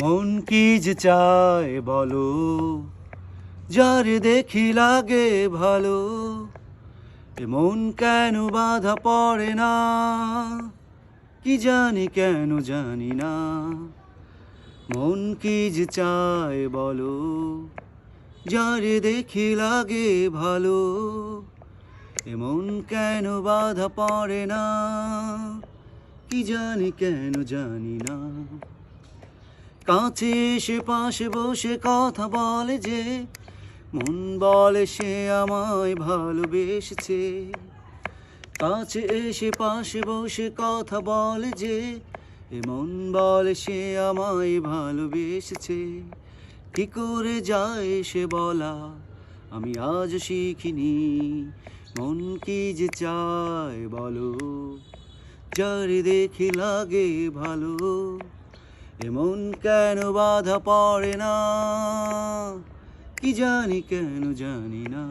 মন কি যে চায় বলো, যার দেখি লাগে ভালো, এ মন কেন বাধা পড়ে না? কি জানি, কেন জানি না। মন কি যে চায় বলো, যার দেখি লাগে ভালো এমন কেন বাধা পড়ে না? কি জানি, কেন জানি না। কাছে এসে পাশে বসে কথা বলে যে, মন বলে সে আমায় ভালোবেসেছে। কাছে এসে পাশে বসে কথা বলে যে এ মন বলে সে আমায় ভালোবেসেছে। কি করে যায় সে বলা, আমি আজ শিখিনি। মন কি যে চায় বলো, যার দেখি লাগে ভালো। এমন কেন বাধা পড়ে না? কি জানি কেন জানি না?